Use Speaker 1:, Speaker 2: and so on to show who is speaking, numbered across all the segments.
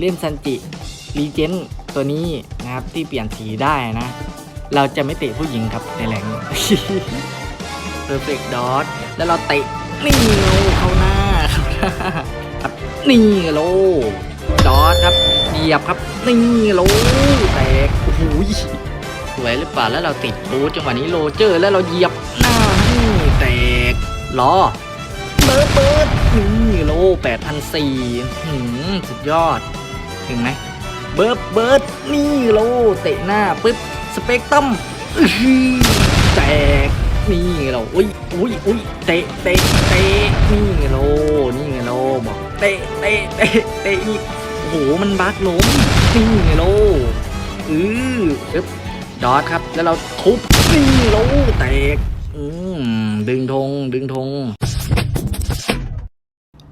Speaker 1: เล่นซันจิรีเจนตัวนี้นะครับที่เปลี่ยนสีได้นะ เราจะไม่เตะผู้หญิงครับในแหล่ง Perfect Dot แล้วเราเตะนี่โลเข้าหน้าเข้าหน้าครับนี่โลดอทครับเหยียบครับนี่โลแตกโอ้โหสวยหรือเปล่าแล้วเราติดบูจังหวะนี้โลเจอร์ แล้วเราเหยียบหน้าแตกล้อเบิร์ดเบิร์ดนี่โล8,004หืมสุดยอด ถึงไหมเบิร์ดเบิร์ดนี่โลเตะหน้าปึ๊บสเปกตรัมอื้อหือแตกนี่ไงเราอุ้ยอุ้ยอุ้ยเตะเตะเตะนี่ไงโลนี่ไงโลบอกเตะเตะเตะเตะอีกโอ้โหมันบักล้มนี่ไงโลอือปึ๊บดอทครับแล้วเราทุบนี่โลแตกอืมดึงธงดึงธง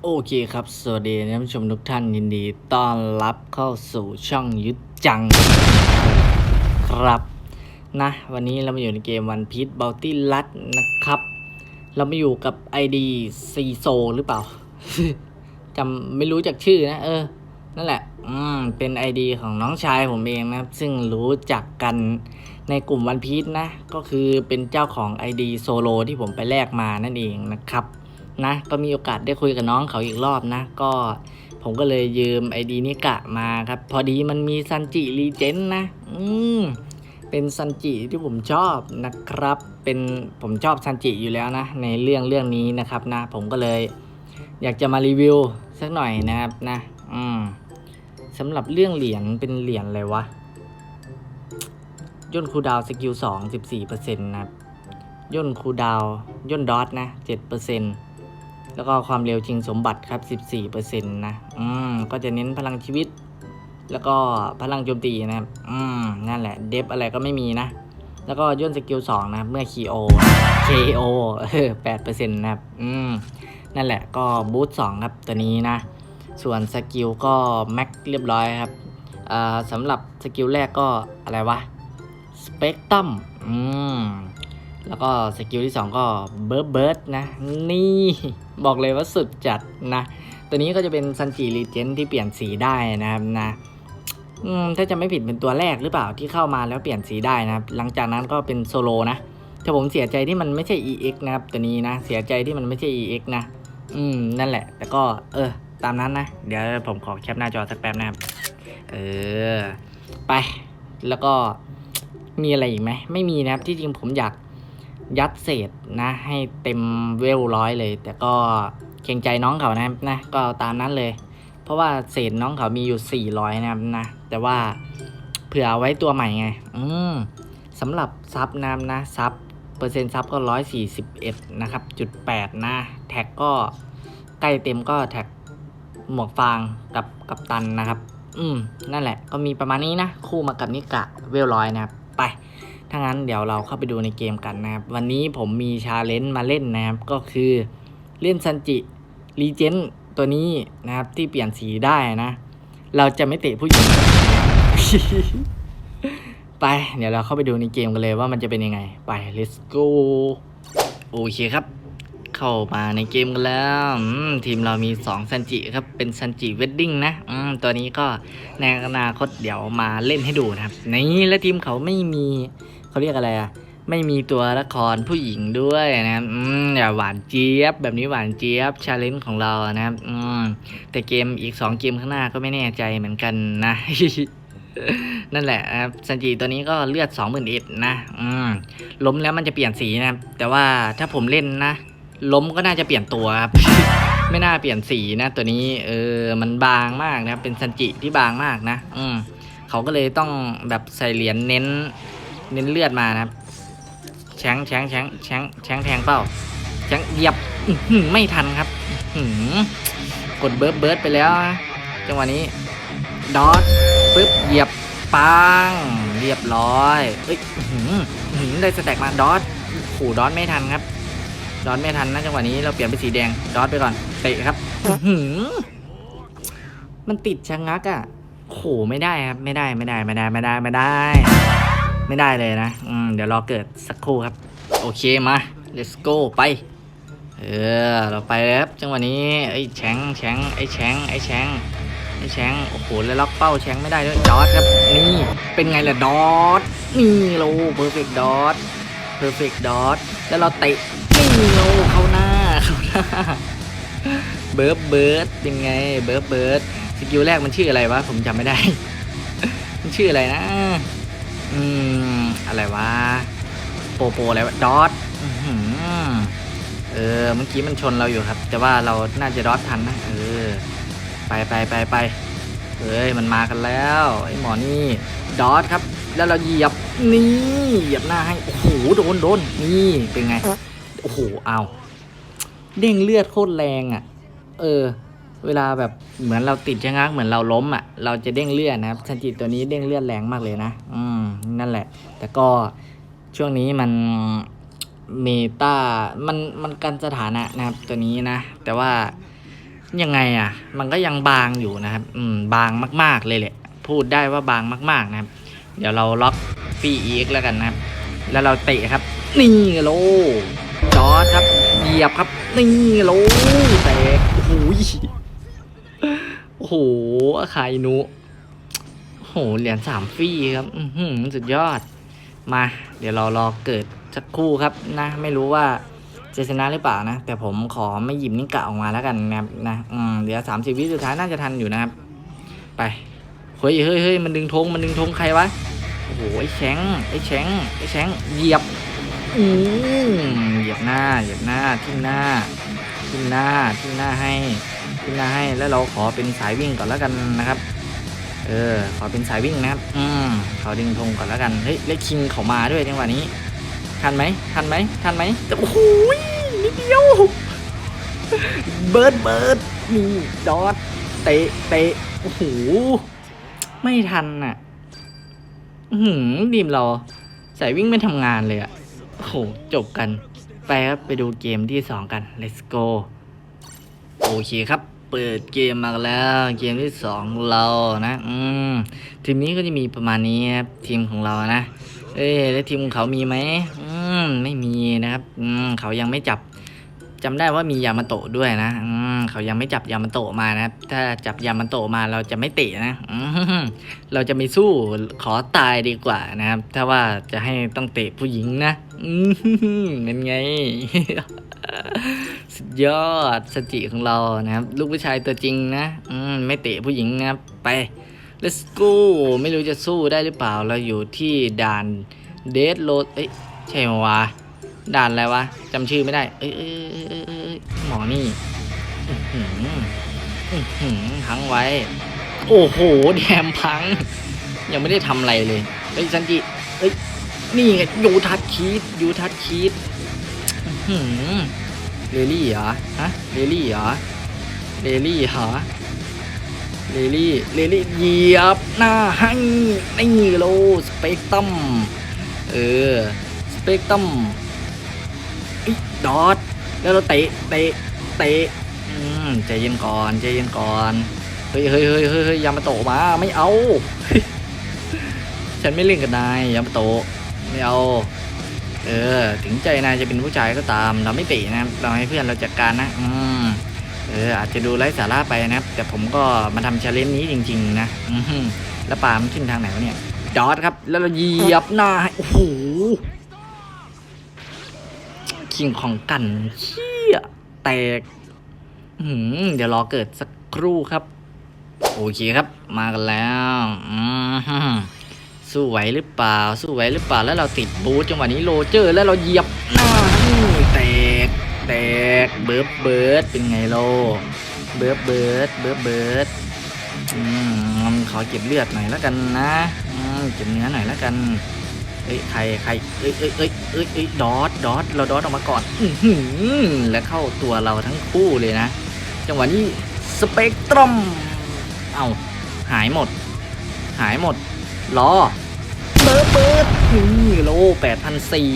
Speaker 1: โอเคครับ สวัสดีท่านผู้ชมทุกท่านยินดี ต้อนรับเข้าสู่ช่องยุดจัง ครับนะวันนี้เรามาอยู่ในเกมวันพี e บัลตี้ลัดนะครับ เรามาอยู่กับ ID ซีโซหรือเปล่าจำไม่รู้จักชื่อนะ เออ นั่นแหละ อืม เป็น ID ของน้องชายผมเองนะครับ ซึ่งรู้จักกันในกลุ่มวันพี e นะ ก็คือเป็นเจ้าของ ID โซโลที่ผมไปแลกมานั่นเองนะครับ นะ ก็มีโอกาสได้คุยกับน้องเขาอีกรอบนะ ก็ผมก็เลยยืม ID นิกะมาครับ พอดีมันมีซันจิรีเจนนะ อืมเป็นซันจิที่ผมชอบนะครับ เป็นผมชอบซันจิอยู่แล้วนะ ในเรื่องเรื่องนี้นะครับนะ ผมก็เลย อยากจะมารีวิวสักหน่อยนะครับนะ อืมสำหรับเรื่องเหรียญเป็นเหรียญอะไรวะย่นคูดาวสกิลสองสิบสี่เปอร์เซ็นต์นะย่นคูดาวย่นดอทนะเจ็ดเปอร์เซ็นต์ แล้วก็ความเร็วชิงสมบัติครับสิบสี่เปอร์เซ็นต์นะ อืม ก็จะเน้นพลังชีวิต แล้วก็พลังโจมตีนะครับ อืม นั่นแหละ เดฟอะไรก็ไม่มีนะ แล้วก็ย่นสกิลสองนะเมื่อ KO KO เออแปดเปอร์เซ็นต์นะครับ อืม นั่นแหละ ก็บูทสองครับ ตัวนี้นะ ส่วนสกิลก็แม็กเรียบร้อยครับ อ่าสำหรับสกิลแรกก็อะไรวะ สเปกตรัม อืม แล้วก็สกิลที่ 2 ก็เบิร์ดเบิร์ดนะ นี่บอกเลยว่าสุดจัดนะ ตัวนี้ก็จะเป็นซันจิรีเจนที่เปลี่ยนสีได้นะครับนะถ้าจะไม่ผิดเป็นตัวแรกหรือเปล่าที่เข้ามาแล้วเปลี่ยนสีได้นะครับ หลังจากนั้นก็เป็นโซโลนะแต่ผมเสียใจที่มันไม่ใช่ EX นะครับ ตัวนี้นะ เสียใจที่มันไม่ใช่ EX นะ อืม นั่นแหละ แต่ก็ เออ ตามนั้นนะ เดี๋ยวผมขอแคปหน้าจอสักแป๊บนะครับ เออ ไป แล้วก็มีอะไรอีกไหม ไม่มีนะครับ ที่จริงผมอยาก ยัดเศษนะ ให้เต็มเวลร้อยเลย แต่ก็เกรงใจน้องเขานะครับนะก็ตามนั้นเลย เพราะว่าเศษน้องเขามีอยู่ 400 นะครับนะ แต่ว่าเผื่ออาไว้ตัวใหม่ไง อืมสำหรับซับน้ำนะซับเปอร์เซ็นต์ซับก็ 141 นะครับจุด8นะ แท็กก็ใกล้เต็มก็แท็กหมวกฟางกับกับตันนะครับ อืม นั่นแหละ ก็มีประมาณนี้นะ คู่มากับนิกะเวลร้อยนะครับ ไป ถ้างั้นเดี๋ยวเราเข้าไปดูในเกมกันนะครับ วันนี้ผมมีชาเลนจ์มาเล่นนะครับ ก็คือเล่นซันจิรีเจนตัวนี้นะครับที่เปลี่ยนสีได้นะ เราจะไม่เตะผู้หญิง ไป เดี๋ยวเราเข้าไปดูในเกมกันเลยว่ามันจะเป็นยังไง ไป let's go โอเคครับ เข้ามาในเกมกันแล้วทีมเรามี2ซันจิครับ เป็นซันจิเวดดิ้งนะตัวนี้ก็ในอนาคตเดี๋ยวมาเล่นให้ดูนะครับ นี่และทีมเขาไม่มี เขาเรียกอะไรอะไม่มีตัวละครผู้หญิงด้วยนะครับอืมอย่าหวานเจี๊ยบ แบบนี้หวานเจี๊ยบชาเลนจ์ของเรานะครับ อืมแต่เกมอีก2เกมข้างหน้าก็ไม่แน่ใจเหมือนกันนะ นั่นแหละนะครับซันจิตัวนี้ก็เลือด2 0 0 0 0เอ็ดนะ อืมล้มแล้วมันจะเปลี่ยนสีนะครับ แต่ว่าถ้าผมเล่นนะ ล้มก็น่าจะเปลี่ยนตัวครับ ไม่น่าเปลี่ยนสีนะ ตัวนี้ เออ มันบางมากนะครับ เป็นซันจิที่บางมากนะ อืมเขาก็เลยต้องแบบใส่เหรียญเน้น เน้นเลือดมานะครับแชงแชงแชงแชงแชงแทงเป้าแชงเหยียบไม่ทันครับหือกดเบิร์ดเบิร์ดไปแล้วนะจังหวะนี้ดอทปึ๊บเหยียบปังเรียบร้อยเอ้ยหืออื้อหือได้สแต็กมาดอทขู่ดอทไม่ทันครับดอทไม่ทันนะจังหวะนี้เราเปลี่ยนเป็นสีแดงดอทไปก่อนเตะครับหือมันติดชะงักอะ่ะโหไม่ได้ครับ ไม่ได้ไม่ได้ไม่ได้ไม่ได้ไม่ได้ ไม่ได้เลยนะ อืม เดี๋ยวรอเกิดสักครู่ครับ โอเคมา let's go ไป เออ เราไปแล้วจังหวะนี้ ไอ้แชงแชงไอ้แชงไอ้แชงไอ้แชงโอ้โห แล้วล็อกเป้าแชงไม่ได้ด้วยดอทครับ นี่ เป็นไงล่ะดอท นี่โลเพอร์เฟกต์ดอทเพอร์เฟกต์ดอท แล้วเราเตะ นี่โลเข้าหน้าเข้าหน้า เบิร์ดเบิร์ดยังไง เบิร์ดเบิร์ดสกิลแรกมันชื่ออะไรวะ ผมจำไม่ได้ มันชื่ออะไรนะ อืม อะไรวะ โปโปอะไรวะ ดอทเออ เมื่อกี้มันชนเราอยู่ครับ แต่ว่าเราน่าจะดอททันนะ เออ ไปไปไปไปเฮ้ย มันมากันแล้ว ไอ้หมอนี่ ดอทครับ แล้วเราเหยียบ นี่ เหยียบหน้าให้ โอ้โห โดนโดนนี่ เป็นไง โอ้โห เอา เด้งเลือดโคตรแรงอะ เออ เวลาแบบเหมือนเราติดชะงักเหมือนเราล้มอะ เราจะเด้งเลื่อดนะครับชันจิตตัวนี้เด้งเลื่อดแรงมากเลยนะ อืมนั่นแหละ แต่ก็ช่วงนี้มันเมตามันมันกันสถานะนะครับตัวนี้นะ แต่ว่ายังไงอะ มันก็ยังบางอยู่นะครับ อืมบางมาก ๆเลยแหละ พูดได้ว่าบางมาก ๆนะครับ เดี๋ยวเราล็อกฟีอีกแล้วกันนะครับ แล้วเราเตะครับ นี่โลจอดครับ เหยียบครับ นี่โลแตกโอ้โห โอ้โหอาคายนุโอ้โห เหรียญสามฟรีครับ อือหือสุดยอด มา เดี๋ยวเรารอเกิดสักคู่ครับนะ ไม่รู้ว่าจะชนะหรือเปล่านะ แต่ผมขอไม่หยิบนิกะออกมาแล้วกันนะครับนะอืมเดี๋ยวสามสิบวิสุดท้ายน่าจะทันอยู่นะครับ ไป เฮ้ยเฮ้ยเฮ้ยมันดึงธงมันดึงธงใครวะ โอ้โห ไอ้แชงไอ้แชงไอ้แชงเหยียบอืมเหยียบหน้า เหยียบหน้า ทิ่มหน้า ทิ่มหน้า ทิ่มหน้าให้ ทิ่มหน้าให้ แล้วเราขอเป็นสายวิ่งก่อนแล้วกันนะครับ เออ ขอเป็นสายวิ่งนะครับ อืมขอดึงธงก่อนแล้วกัน เฮ้ยเลคิงเขามาด้วยจังหวะนี้ ทันไหม ทันไหม ทันไหมแต่โอ้โหนิดเดียว เบิร์ดเบิร์ดนี่ดอทเตะ เตะ โอ้โห ไม่ทันอะ หือดีมเราสายวิ่งไม่ทำงานเลยอะโอ้โห จบกัน ไปครับ ไปดูเกมที่สองกัน let's go โอเคครับ เปิดเกมมาแล้วเกมที่สองเรานะ อืมทีมนี้ก็จะมีประมาณนี้ครับทีมของเรานะ เอ้แล้วทีมของเขามีไหมอืมไม่มีนะครับ อืมเขายังไม่จับ จำได้ว่ามียามาโตะด้วยนะอืมเขายังไม่จับยามาโตะมานะ ถ้าจับยามาโตะมาเราจะไม่เตะนะอืเราจะไม่สู้ขอตายดีกว่านะครับ ถ้าว่าจะให้ต้องเตะผู้หญิงนะอืมนั่นไงสุดยอดสติของเรานะครับ ลูกผู้ชายตัวจริงนะอืมไม่เตะผู้หญิงนะครับไป let's go ไม่รู้จะสู้ได้หรือเปล่าเราอยู่ที่ด่านเดดโรดเอ้ยใช่ไหมวะ ด่านอะไรวะจำชื่อไม่ได้ เอ้ยเอ้ยเอ้ยเอ้ยหมอนี่อื้อหืออื้อหือพังไว้ โอ้โหแดมพัง ยังไม่ได้ทำอะไรเลยเฮ้ยซันจิเฮ้ยนี่ไงยูทัดคีดยูทัดคีดเลลี่เหรอฮะเลลี่เหรอเลลี่เหรอเลลี่เลลี่เหยียบหน้าให้นี่โลสเปกตัมเออสเปกตัม ดอทแล้วเราเตะเตะเตะอืมใจเย็นก่อนใจเย็นก่อนเฮ้ยเฮ้ยเฮ้ยเฮ้ยเฮ้ยยามาโตะมาไม่เอา ฉันไม่เล่นกับนายยามาโตะไม่เอา เออ ถึงใจนายจะเป็นผู้ชายก็ตาม เราไม่เตะนะเราให้เพื่อนเราจัดการนะ อืมเอออาจจะดูไร้สาระไปนะครับ แต่ผมก็มาทำชาเลนจ์นี้จริง ๆ นะอืแล้วปาล์มนขึ้นทางไหนวะเนี่ย ดอทครับ แล้วเราเหยียบหน้าให้โอ้โห คิงของกันเชี่ยแตกเดี๋ยวรอเกิดสักครู่ครับ โอเคครับ มากันแล้วสู้ไหวหรือเปล่า สู้ไหวหรือเปล่าแล้วเราติดบูทจังหวะนี้โรเจอร์ แล้วเราเหยียบหน้าแตกแตกเบิร์ดเบิร์ดเป็นไงโลเบิร์ดเบิร์ดเบิร์ดเบิร์ดขอเก็บเลือดหน่อยแล้วกันนะอืมเก็บเนื้อหน่อยแล้วกัน เอ้ยใครใครเอ้ยเอ้ยเอ้ยเอ้ยเอ้ยดอทดอทเราดอทออกมาก่อนอื้อหือและเข้าตัวเราทั้งคู่เลยนะ จังหวะนี้สเปกตรัมเอาหายหมด หายหมดรอเบิร์ดเบิดนี่โลแปดพันสี่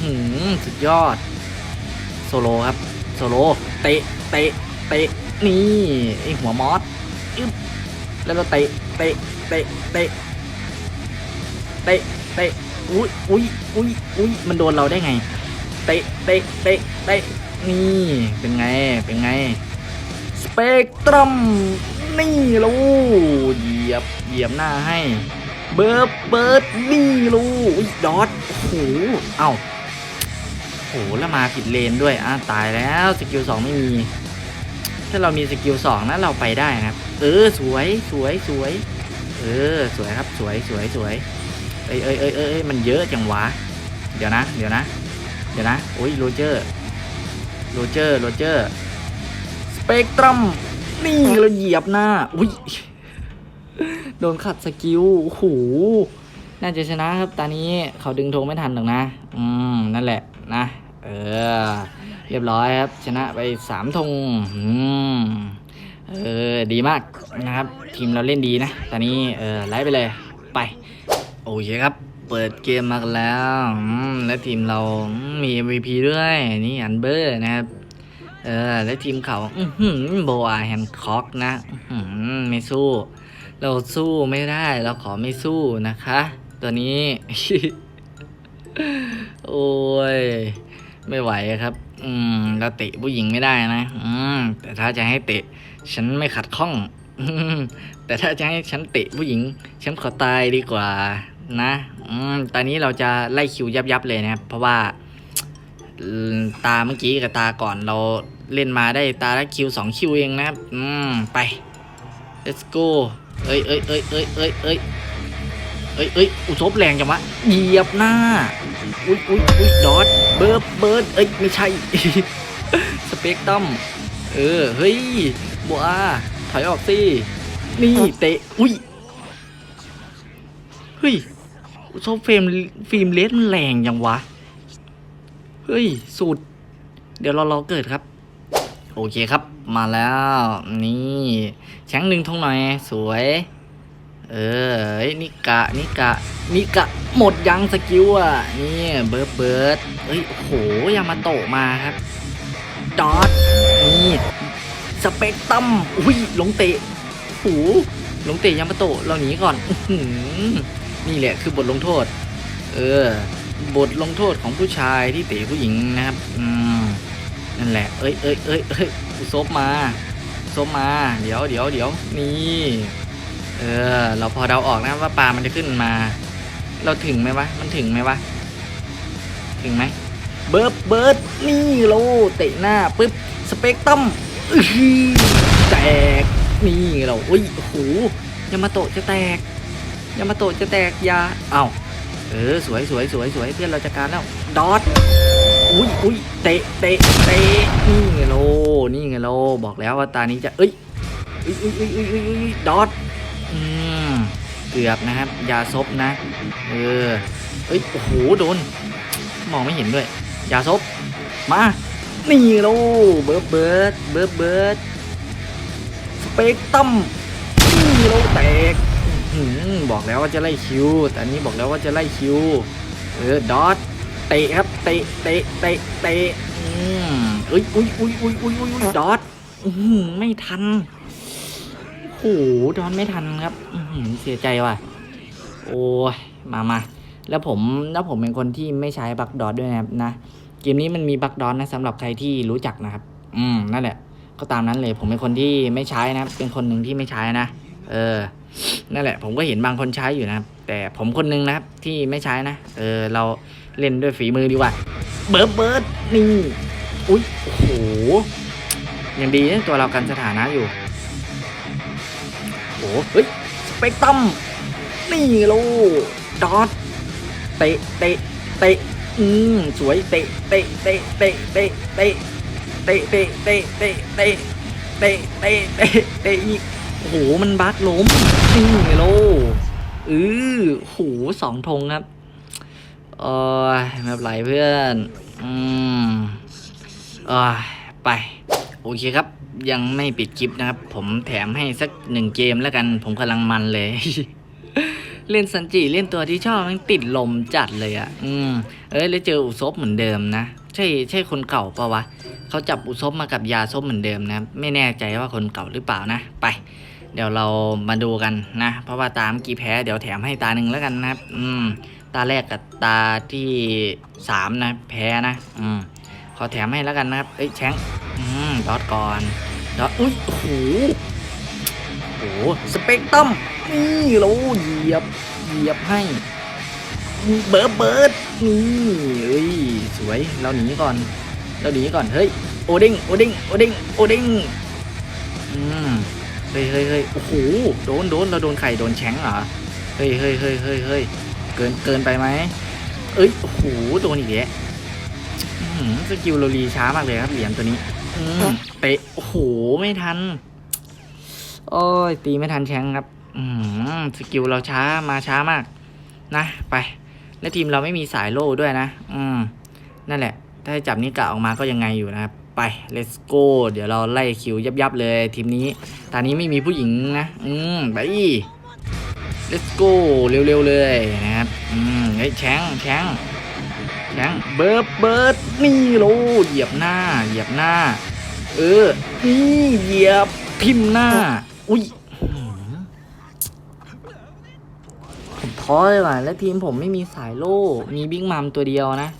Speaker 1: หืมสุดยอด โซโลครับโซโลเตะเตะเตะนี่ไอหัวมอสอึ๊บแล้วเราเตะเตะเตะเตะเตะเตะ อุ้ยอุ้ยอุ้ยอุ้ยมันโดนเราได้ไง เตะ เตะ เตะ เตะ นี่ เป็นไง เป็นไง สเปกตรัม นี่ลูเหยียบ เหยียบหน้าให้ เบิร์ดเบิร์ดนี่ลูอุ๊ยดอทโอ้โห เอ้าโอ้โห แล้วมาผิดเลนด้วย อะ ตายแล้ว สกิลสองไม่มี ถ้าเรามีสกิลสองนะเราไปได้นะครับเออ สวย สวย สวย เออ สวยครับ สวย สวย สวย เอ้ยเอ้ยเอ้ยเอ้ยมันเยอะจังวะ เดี๋ยวนะ เดี๋ยวนะ เดี๋ยวนะโอ้ยโรเจอร์ โรเจอร์ โรเจอร์ สเปกตรัม นี่เราเหยียบหน้า อุ้ย โดนขัดสกิล โอ้โห น่าจะชนะครับ ตอนนี้เขาดึงธงไม่ทันหรอกนะ อืม นั่นแหละนะ เออ เรียบร้อยครับ ชนะไปสามธงอืมเออ ดีมากนะครับ ทีมเราเล่นดีนะ ตอนนี้ เออ ไล่ไปเลย ไป โอเคครับ เปิดเกมมากันแล้วและทีมเรามี MVP ด้วยนี่อันเบอร์นะครับ เออ และทีมเขาโบอาแฮนคอกนะไม่สู้ เราสู้ไม่ได้ เราขอไม่สู้นะคะ ตัวนี้ โอ้ย ไม่ไหวครับ อืมเราเตะผู้หญิงไม่ได้นะ อืมแต่ถ้าจะให้เตะ ฉันไม่ขัดข้องแต่ถ้าจะให้ฉันเตะผู้หญิง ฉันขอตายดีกว่า นะอืมตอนนี้เราจะไล่คิวยับยับๆเลยนะครับ เพราะว่าตาเมื่อกี้กับตาก่อนเราเล่นมาได้ตาละคิวสองคิวเองนะครับ อืม ไป let's go เอ้ยเอ้ยเอ้ยเอ้ยเอ้ยเอ้ยเอ้ยเอ้ยอุทบแรงจังวะ เหยียบหน้า อุ้ยอุ้ยอุ้ยดอทเบิร์ดเบิร์ดเอ้ย ไม่ใช่ สเปกตัมเออ เฮ้ย บัว ถอยออกสิ นี่ เตะ อุ้ย เฮ้ย อุทบเฟรมฟิล์มเลสมันแรงยังวะ เฮ้ยสุด เดี๋ยวเรารอเกิดครับ โอเคครับ มาแล้ว นี่แช้งหนึ่งทงหน่อยสวย เออเฮ้นิกะนิกะนิกะหมดยังสกิลอะ นี่เบิร์ดเบิร์ดเฮ้ยโหยามาโตะมาครับดอทนี่สเปกตัมอุ้ยหลงเตะโอ้โหหลงเตะยามาโตะเราหนีก่อนอื นี่แหละคือบทลงโทษ เออ บทลงโทษของผู้ชายที่เตะผู้หญิงนะครับอืมนั่นแหละ เอ้ยเอ้ยเอ้ยเอ้ยซบมาซบมา เดี๋ยวเดี๋ยวเดี๋ยวนี่เออ เราพอเดาออกนะว่าปลามันจะขึ้นมา เราถึงไหมวะ มันถึงไหมวะ ถึงไหม เบิร์ดเบิร์ดนี่โลเตะหน้าปึ๊บ สเปกตัมอื้อหือแตก นี่เราอุ้ยโอ้โหยามาโตะจะแตก ยามาโตะจะแตกยาเอ้าเออสวยสวยสวยสวยเพื่อนเราจัดการแล้วดอทอุ้ยอุ้ยเตะเตะเตะนี่ไงโลนี่ไงโลบอกแล้วว่าตานี้จะเอ้ยอุ้ยอุ้ยอุ้ยอุ้ยอุ้ยดอทอืมเกือบนะครับยาซบนะ เออเอ้ยโอ้โหโดน มองไม่เห็นด้วยยาซบมานี่โลเบิร์ดเบิร์ดเบิร์ดเบิร์ดสเปกตัมนี่โลแตก บอกแล้วว่าจะไล่คิว แต่นนี้บอกแล้วว่าจะไล่คิว เออ ดอทเตะครับ เตะ เตะ เตะ เตะอืมอุ้ยอุ้ยอุ้ยอุ้ยอุ้ยอุ้ยดอทอื้อหือไม่ทันโอ้โหดอนไม่ทันครับเสียใจว่ะ โอ้ย มามาแล้วผมแล้วผมเป็นคนที่ไม่ใช้บักดอทด้วยนะครับนะ เกมนี้มันมีบักดอทนะสำหรับใครที่รู้จักนะครับ อืมนั่นแหละ ก็ตามนั้นเลย ผมเป็นคนที่ไม่ใช้นะ เป็นคนหนึ่งที่ไม่ใช้นะ เออ นั่นแหละ ผมก็เห็นบางคนใช้อยู่นะครับ แต่ผมคนหนึงนะครับที่ไม่ใช้นะ เออเราเล่นด้วยฝีมือดีกว่า เบิร์ดเบิร์ดนี่อุ้ยโอ้โหยังดีนะตัวเรากันสถานะอยู่โอ้เฮ้ยสเปกตัมนี่โลดอทเตะเตะเตะอืมสวยเตะเตะเตะเตะเตะเตะเตะเตะเตะเตะเตะเตะเตะเตะเตะอีก โอ้โหมันบักล้มนี่งโลเออโอ้โหสองธงครับเออไม่เป็นไรเพื่อน อืมเออไป โอเคครับ ยังไม่ปิดคลิปนะครับ ผมแถมให้สักหนึ่งเกมแล้วกัน ผมกำลังมันเลย เล่นซันจิเล่นตัวที่ชอบมันติดลมจัดเลยอะ่ะ อืม เอ้ยแล้วเจออุซบเหมือนเดิมนะ ใช่ใช่คนเก่าปะวะ เขาจับอุซบมากับยาซบเหมือนเดิมนะ ไม่แน่ใจว่าคนเก่าหรือเปล่านะ ไป เดี๋ยวเรามาดูกันนะ เพราะว่าตามกี่แพ้เดี๋ยวแถมให้ตาหนึ่งแล้วกันนะครับ อืม ตาแรกกับตาที่สามนะ แพ้นะ อืม ขอแถมให้แล้วกันนะครับ เอ้ยแชงอืม ดอทก่อน ดอทอุ้ยโอ้โหโอ้โหสเปกตรัมนี่เราเหยียบ เหยียบให้เบิร์ดเบิร์ดนี่เอ้ย สวย เราหนีก่อน เราหนีก่อน เฮ้ย โอเด้ง โอเด้ง โอเด้ง โอเด้ง อืม ฮ้ยเฮ้ยเฮ้ยโอ้โหโดนโดนเราโดนไข่โดนแชงเหรอเฮ้ยเฮ้ยเฮ้ยเฮ้ยเฮ้ยเกินเกินไปไหมเอ้ยโอ้โหโดนอีกแล้วอื้อหือสกิลโรลีช้ามากเลยครับเหรียญตัวนี้เตะโอ้โหไม่ทัน โอ้ยตีไม่ทันแชงครับอืมสกิลเราช้ามาช้ามาก นะ ไปและทีมเราไม่มีสายโล่ด้วยนะ อืมนั่นแหละ ถ้าจับนิกะออกมาก็ยังไงอยู่นะครับ ไป let's go เดี๋ยวเราไล่คิวยับยับๆเลยทีมนี้ตอนนี้ไม่มีผู้หญิงนะ อืมไป let's go เร็วๆเลยนะครับอืมเฮ้ยแชงแชงแชงเบิร์ดเบิร์ดนี่โลเหยียบหน้า เหยียบหน้า เออนี่เหยียบพิมพ์หน้า อุ้ยอื้อหือผมท้อเลยว่ะและทีมผมไม่มีสายโล่ มีบิ๊กมัมตัวเดียวนะ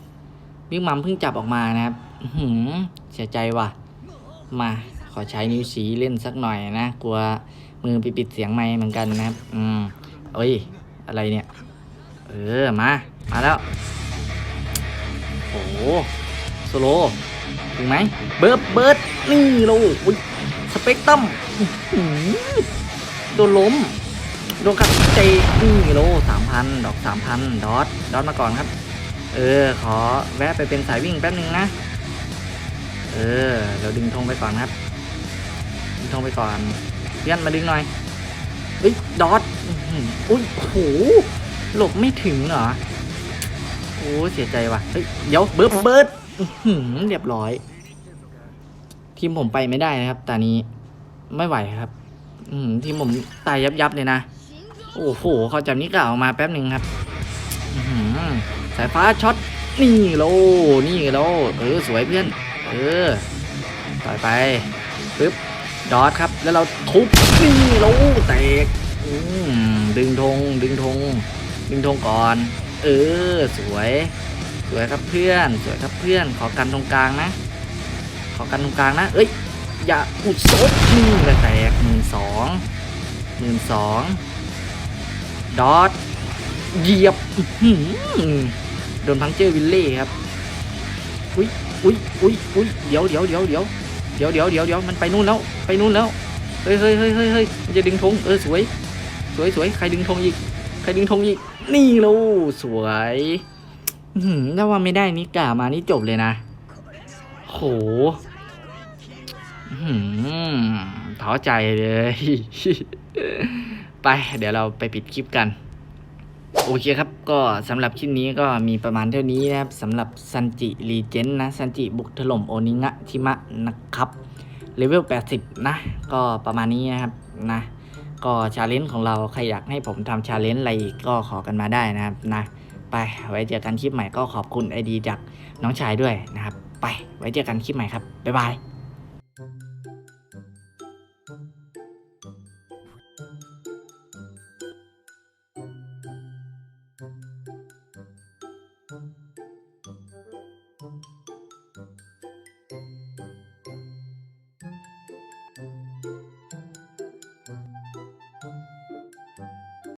Speaker 1: บิ๊กมัมเพิ่งจับออกมานะครับหือ เสียใจว่ะ มาขอใช้นิ้วชี้เล่นสักหน่อยนะ กลัวมือไปปิดเสียงไม้เหมือนกันนะครับ อืมเอ้ย อะไรเนี่ย เออ มา มาแล้ว โอ้โหโซโลถึงไหม เบิร์ดเบิร์ดนี่โลอุ้ยสเปกตรัมอื้อหือโดนล้ม โดนกัดเตะนี่โลสามพันดอกสามพันดอทดอทมาก่อนครับ เออ ขอแวะไปเป็นสายวิ่งแป๊บนึงนะ เออเราดึงธงไปก่อนครับ ดึงธงไปก่อนเพื่อนมาดึงหน่อยเฮ้ยดอทอุ้ยโอ้โหหลบไม่ถึงเหรอโอ้เสียใจว่ะเฮ้ยเดี๋ยวเบิร์ดเบิร์ดเรียบร้อย ทีมผมไปไม่ได้นะครับตอนนี้ไม่ไหวครับ อืมทีมผมตายยับยับๆเลยนะโอ้โหเขาจับนิกาออกมาแป๊บหนึ่งครับสายฟ้าช็อตนี่โลนี่โลเออสวยเพื่อน เออต่อยไปปึ๊บดอทครับ แล้วเราทุบนี่โลแตกอืมดึงธงดึงธงดึงธงก่อน เออ สวย สวยครับเพื่อน สวยครับเพื่อน ขอกันตรงกลางนะ ขอกันตรงกลางนะ เอ้ย อย่าอุดซบนี่เลยแตกหมื่นสองหมื่นสองดอทเหยียบโดนพังเจอร์วิลเล่ครับอุ้ย อุ้ยอุ้ยอุ้ยเดี๋ยวเดี๋ยวเดี๋ยวเดี๋ยวเดี๋ยวเดี๋ยวเดี๋ยวเดี๋ยวมันไปนู่นแล้วไปนู่นแล้วเฮ้ยเฮ้ยเฮ้ยเฮ้ยเฮ้ยมันจะดึงธงเออสวย สวยสวยใครดึงธงอีกใครดึงธงอีกนี่ลูสวยหืมถ้าว่าไม่ได้นิกล่ามานี่จบเลยนะโหหืมท้อใจเลย ไป เดี๋ยวเราไปปิดคลิปกัน โอเคครับ ก็สำหรับคลิปนี้ก็มีประมาณเท่านี้นะครับสำหรับซันจิรีเจนนะซันจิบุกถล่มโอนิงะทิมะนะครับเลเวล 80 นะ ก็ประมาณนี้นะครับนะ ก็ชาเลนจ์ของเราใครอยากให้ผมทำชาเลนจ์อะไรอีกก็ขอกันมาได้นะครับนะ ไปไว้เจอกันคลิปใหม่ก็ขอบคุณไอดีจากน้องชายด้วยนะครับ ไปไว้เจอกันคลิปใหม่ครับบ๊ายบาย